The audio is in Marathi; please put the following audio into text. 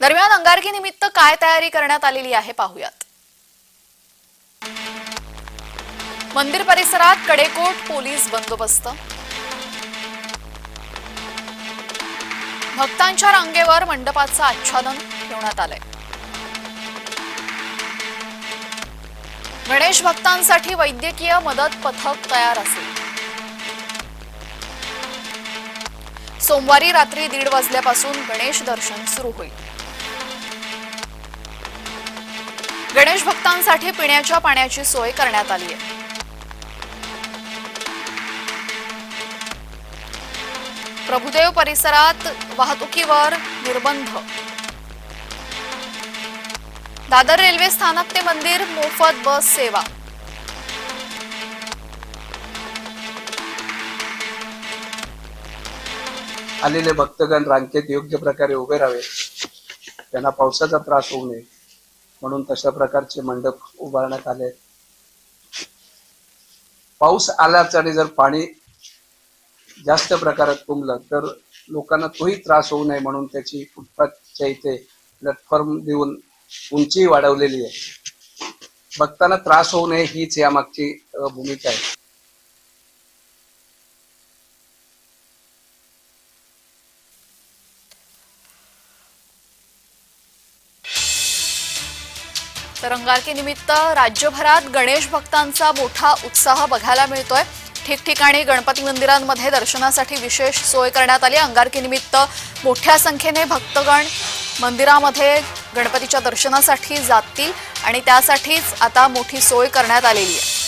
दरम्यान अंगारकी निमित्त काय तयारी करण्यात आलेली आहे पाहूयात. मंदिर परिसरात कडेकोट पोलीस बंदोबस्त. भक्तांच्या रांगेवर मंडपाचं आच्छादन ठेवण्यात आलंय. गणेश भक्तांसाठी वैद्यकीय मदत पथक तयार असेल. सोमवारी रात्री दीड वाजल्यापासून गणेश दर्शन सुरू होईल. गणेश भक्तांसाठी पिण्याच्या पाण्याची सोय करण्यात आली आहे. प्रभुदेव परिसरात वाहतुकीवर निर्बंध. दादर रेल्वे स्थानक ते मंदिर मोफत बस सेवा. आलेले भक्तगण रांगेत योग्य प्रकारे उभे राहावे. त्यांना पावसाचा त्रास होऊ नये. म्हणून तशा प्रकारचे मंडप उभारण्यात आले पाऊस आलाच आणि जर पाणी जास्त प्रकारात तुंबलं तर लोकांना तोही त्रास होऊ नये म्हणून त्याची फुटपाथच्या इथे प्लॅटफॉर्म देऊन उंची वाढवलेली आहे. बघताना त्रास होऊ नये हीच यामागची भूमिका आहे. तर अंगारकीनिमित्त राज्यभरात गणेश भक्तांचा मोठा उत्साह बघायला मिळतोय. ठिकठिकाणी गणपती मंदिरांमध्ये दर्शनासाठी विशेष सोय करण्यात आली. अंगारकीनिमित्त मोठ्या संख्येने भक्तगण मंदिरामध्ये गणपतीच्या दर्शनासाठी जातील आणि त्यासाठीच आता मोठी सोय करण्यात आलेली आहे.